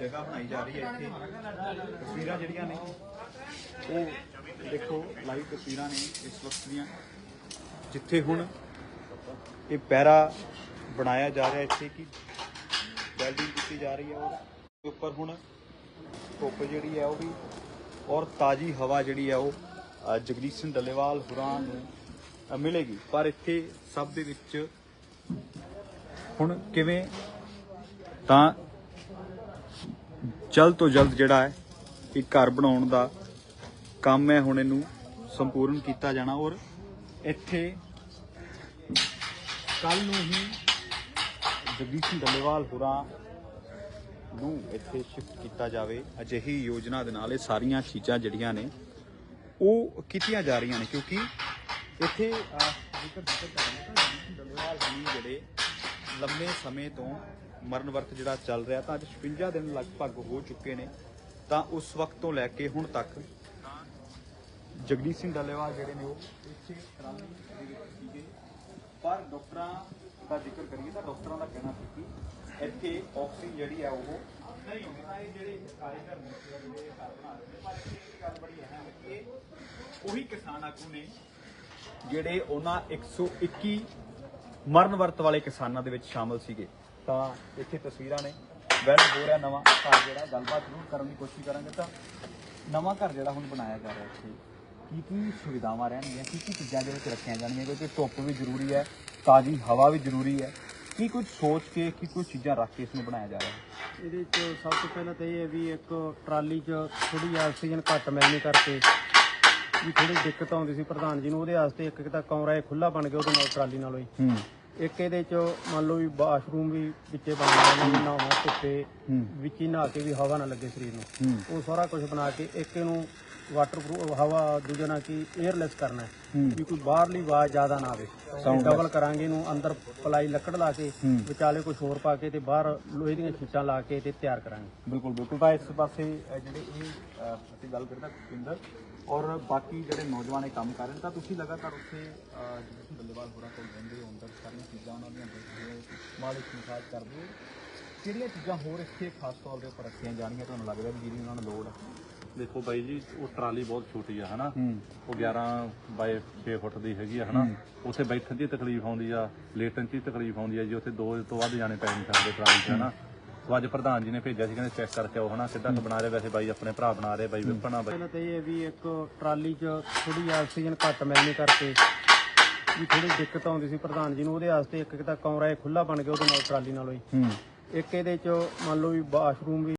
ਜਗ੍ਹਾ ਬਣਾਈ ਜਾ ਰਹੀ ਹੈ ਇੱਥੇ। ਤਸਵੀਰਾਂ ਜਿਹੜੀਆਂ ਨੇ ਉਹ ਦੇਖੋ ਲਾਈਵ ਤਸਵੀਰਾਂ ਨੇ ਇਸ ਵਕਤ ਦੀਆਂ। ਜਿੱਥੇ ਹੁਣ ਇਹ ਪੈਰਾ ਬਣਾਇਆ ਜਾ ਰਿਹਾ ਇੱਥੇ ਕਿ ਵੈਲਡਿੰਗ ਕੀਤੀ ਜਾ ਰਹੀ ਹੈ ਉਹਦੇ ਉੱਪਰ ਹੁਣ ਧੁੱਪ ਜਿਹੜੀ ਹੈ ਉਹ ਵੀ ਔਰ ਤਾਜੀ ਹਵਾ ਜਿਹੜੀ ਹੈ ਉਹ ਅ, ਜਗਦੀਸ਼ ਸਿੰਘ ਡੱਲੇਵਾਲ ਹੁਰਾਂ ਨੂੰ ਮਿਲੇਗੀ। ਪਰ ਇੱਥੇ ਸਭ ਦੇ ਵਿੱਚ ਹੁਣ ਕਿਵੇਂ ਤਾਂ ਜਲਦ ਤੋਂ ਜਲਦ ਜਿਹੜਾ ਹੈ ਇਹ ਘਰ ਬਣਾਉਣ ਦਾ ਕੰਮ ਹੈ ਹੁਣ ਇਹਨੂੰ ਸੰਪੂਰਨ ਕੀਤਾ ਜਾਣਾ ਔਰ ਇੱਥੇ ਕੱਲ ਨੂੰ ਹੀ ਜਗਦੀਸ਼ ਸਿੰਘ ਡੱਲੇਵਾਲ ਹੋਰਾਂ ਨੂੰ ਇੱਥੇ ਸ਼ਿਫਟ ਕੀਤਾ ਜਾਵੇ। ਅਜਿਹੀ ਯੋਜਨਾ ਦੇ ਨਾਲ ਇਹ ਸਾਰੀਆਂ ਚੀਜ਼ਾਂ ਜਿਹੜੀਆਂ ਨੇ ਉਹ ਕੀਤੀਆਂ ਜਾ ਰਹੀਆਂ ਨੇ ਕਿਉਂਕਿ ਇੱਥੇ ਅਹ, ਜੇਕਰ ਜ਼ਿਕਰ ਕਰਾਂਗੇ ਤਾਂ ਡੱਲੇਵਾਲ ਹੁਣੀ ਜਿਹੜੇ ਲੰਮੇ ਸਮੇਂ ਤੋਂ ਮਰਨ ਵਰਤ ਜਿਹੜਾ ਚੱਲ ਰਿਹਾ, ਤਾਂ ਅੱਜ 56 ਦਿਨ ਲਗਭਗ ਹੋ ਚੁੱਕੇ ਨੇ। ਤਾਂ ਉਸ ਵਕਤ ਤੋਂ ਲੈ ਕੇ ਹੁਣ ਤੱਕ ਜਗਦੀਸ਼ ਸਿੰਘ ਡੱਲੇਵਾਲ ਜਿਹੜੇ ਨੇ ਉਹ ਇੱਥੇ ਟਰਾਲੀ ਦੇ ਵਿੱਚ ਸੀਗੇ। ਪਰ ਡਾਕਟਰਾਂ ਦਾ ਜ਼ਿਕਰ ਕਰੀਏ ਤਾਂ ਡਾਕਟਰਾਂ ਦਾ ਕਹਿਣਾ ਸੀ ਕਿ ਇੱਥੇ ਆਕਸੀਜਨ ਜਿਹੜੀ ਹੈ ਉਹ ਨਹੀਂ ਹੁੰਦੀ ਤਾਂ ਇਹ ਜਿਹੜੇ ਕਾਰੀਗਰ ਨੇ ਜਿਹੜੇ ਘਰ ਬਣਾ ਰਹੇ ਪਰ ਇੱਥੇ ਇੱਕ ਗੱਲ ਬੜੀ ਅਹਿਮ ਹੈ ਕਿ ਉਹੀ ਕਿਸਾਨ ਆਗੂ ਨੇ ਜਿਹੜੇ ਉਹਨਾਂ 121 ਮਰਨ ਵਰਤ ਵਾਲੇ ਕਿਸਾਨਾਂ ਦੇ ਵਿੱਚ ਸ਼ਾਮਲ ਸੀਗੇ। ਤਾਂ ਇੱਥੇ ਤਸਵੀਰਾਂ ਨੇ। ਵੈਲ ਹੋ ਰਿਹਾ ਨਵਾਂ ਘਰ ਜਿਹੜਾ। ਗੱਲਬਾਤ ਜ਼ਰੂਰ ਕਰਨ ਦੀ ਕੋਸ਼ਿਸ਼ ਕਰਾਂਗੇ ਤਾਂ। ਨਵਾਂ ਘਰ ਜਿਹੜਾ ਹੁਣ ਬਣਾਇਆ ਜਾ ਰਿਹਾ ਇੱਥੇ। ਕੀ ਕੀ ਸੁਵਿਧਾਵਾਂ ਰਹਿਣਗੀਆਂ? ਕੀ ਕੀ ਚੀਜ਼ਾਂ ਦੇ ਵਿੱਚ ਰੱਖੀਆਂ ਜਾਣਗੀਆਂ? ਕਿਉਂਕਿ ਧੁੱਪ ਵੀ ਜ਼ਰੂਰੀ ਹੈ ਤਾਜ਼ੀ ਹਵਾ ਵੀ ਜ਼ਰੂਰੀ ਹੈ। ਕੀ ਕੁਝ ਸੋਚ ਕੇ ਕੀ ਕੁਝ ਚੀਜ਼ਾਂ ਰੱਖ ਕੇ ਇਸ ਨੂੰ ਬਣਾਇਆ ਜਾ ਰਿਹਾ? ਹੈ ਇਹਦੇ ਚ ਸਭ ਤੋਂ ਪਹਿਲਾਂ ਤਾਂ ਇਹ ਹੈ ਵੀ ਇੱਕ ਟਰਾਲੀ 'ਚ ਥੋੜੀ ਆਕਸੀਜਨ ਘੱਟ ਮਿਲਣੇ ਕਰਕੇ ਵੀ ਥੋੜੀ ਦਿੱਕਤ ਆਉਂਦੀ ਸੀ ਪ੍ਰਧਾਨ ਜੀ ਨੂੰ। ਉਹਦੇ ਵਾਸਤੇ ਇੱਕ ਇੱਕ ਤਾਂ ਕਮਰਾ ਇਹ ਖੁੱਲਾ ਬਣ ਗਿਆ ਉਹਦੇ ਨਾਲ ਟਰਾਲੀ ਨਾਲੋਂ ਹੀ। ਹੂੰ। ਇੱਕ ਇਹਦੇ 'ਚ ਮੰਨ ਲਓ ਵੀ ਵਾਸ਼ਰੂਮ ਵੀ ਵਿੱਚੇ ਬਣ ਗਿਆ ਨੇ ਨਹਾਉਣਾ ਧੁੱਪੇ। ਵਿੱਚ ਹੀ ਨਹਾ ਕੇ ਵੀ ਹਵਾ ਨਾ ਲੱਗੇ ਸਰੀਰ ਨੂੰ ਉਹ ਸਾਰਾ ਕੁਝ ਬਣਾ ਕੇ ਇੱਕ ਇਹਨੂੰ ਵਾਟਰਪ੍ਰੂਫ ਹਵਾ ਦੂਜਾ ਨਾਲ ਕੀ 에ਅਰਲੈਸ ਕਰਨਾ ਹੈ। ਵੀ ਕੋਈ ਬਾਹਰਲੀ ਆਵਾਜ਼ ਜ਼ਿਆਦਾ ਨਾ ਆਵੇ। ਡਬਲ ਕਰਾਂਗੇ ਇਹਨੂੰ ਅੰਦਰ ਪਲਾਈ ਲੱਕੜ ਲਾ ਕੇ। ਵਿਚਾਲੇ ਕੁਝ ਹੋਰ ਪਾ ਕੇ ਤੇ ਬਾਹਰ ਲੋਹੇ ਦੀਆਂ ਸ਼ੀਟਾਂ ਲਾ ਕੇ ਤੇ ਤਿਆਰ ਕਰਾਂਗੇ ਬਿਲਕੁਲ ਬਿਲਕੁਲ ਤਾਂ ਇਸ ਪਾਸੇ ਜਿਹੜੇ ਇਹ ਅਸੀਂ ਗੱਲ ਕਰਦੇ ਕੁਪਿੰਦਰ ਔਰ ਬਾਕੀ ਜਿਹੜੇ ਨੌਜਵਾਨ ਇਹ ਕੰਮ ਕਰ ਰਹੇ ਨੇ ਤਾਂ ਤੁਸੀਂ ਲਗਾਤਾਰ ਉੱਥੇ ਅ, ਜਿਹੜੇ ਤੁਸੀਂ ਬੱਲੇਵਾਲ ਹੋਰਾਂ ਕੋਲ ਰਹਿੰਦੇ ਹੋ ਅੰਦਰ ਸਾਰੀਆਂ ਚੀਜ਼ਾਂ ਉਹਨਾਂ ਦੀਆਂ ਦੇਖਦੇ ਹੋ ਮਾਲਿਕ ਮਸਾਜ ਕਰਦੇ ਹੋ। ਕਿਹੜੀਆਂ ਚੀਜ਼ਾਂ ਹੋਰ ਇੱਥੇ ਖਾਸ ਤੌਰ ਦੇ ਉੱਪਰ ਰੱਖੀਆਂ ਜਾਣਗੀਆਂ? ਤੁਹਾਨੂੰ ਲੱਗਦਾ ਵੀ ਜਿਹਦੀ ਉਹਨਾਂ ਨੂੰ ਲੋੜ ਹੈ ਦੇਖੋ ਬਾਈ ਜੀ ਉਹ ਟਰਾਲੀ ਬਹੁਤ ਛੋਟੀ ਆ ਹਨਾ? ਉਹ 11 ਬਾਏ 6 ਫੁੱਟ ਦੀ ਹੈਗੀ ਆ ਹਨਾ? ਉੱਥੇ ਬੈਠਣ ਦੀ ਤਕਲੀਫ ਆਉਂਦੀ ਆ ਲੇਟਣ ਦੀ ਤਕਲੀਫ ਆਉਂਦੀ ਆ ਜੀ ਉੱਥੇ ਦੋ ਤੋਂ ਵੱਧ ਜਾਣੇ ਪੈ ਨਹੀਂ ਸਕਦੇ ਟਰਾਲੀ 'ਚ ਹਨਾ? ਸੋ ਅੱਜ ਪ੍ਰਧਾਨ ਜੀ ਨੇ ਭੇਜਿਆ ਸੀ ਕਹਿੰਦੇ ਚੈੱਕ ਕਰਕੇ ਆਓ ਹਨਾ? ਸਿੱਧਾ ਬਣਾ ਰਹੇ ਵੈਸੇ ਬਾਈ ਆਪਣੇ ਭਰਾ ਬਣਾ ਰਹੇ ਬਾਈ ਵਿਪਣਾ ਬਾਈ। ਤਾਂ ਇਹ ਵੀ ਇੱਕ ਟਰਾਲੀ 'ਚ ਥੋੜੀ ਆਕਸੀਜਨ ਘੱਟ ਮਿਲਣੇ ਕਰਕੇ ਵੀ ਥੋੜੀ ਦਿੱਕਤ ਆਉਂਦੀ ਸੀ ਪ੍ਰਧਾਨ ਜੀ ਨੂੰ ਉਹਦੇ ਵਾਸਤੇ ਇੱਕ ਇੱਕ ਤਾਂ ਕਮਰਾ ਇਹ ਖੁੱਲਾ ਬਣ ਗਿਆ ਉਹਦੇ ਨਾਲ ਟਰਾਲੀ ਨਾਲੋਂ ਹੀ। ਹੂੰ। ਇੱਕ ਇਹਦੇ 'ਚ ਮੰਨ ਲਓ ਵੀ ਵਾਸ਼ਰੂਮ ਵੀ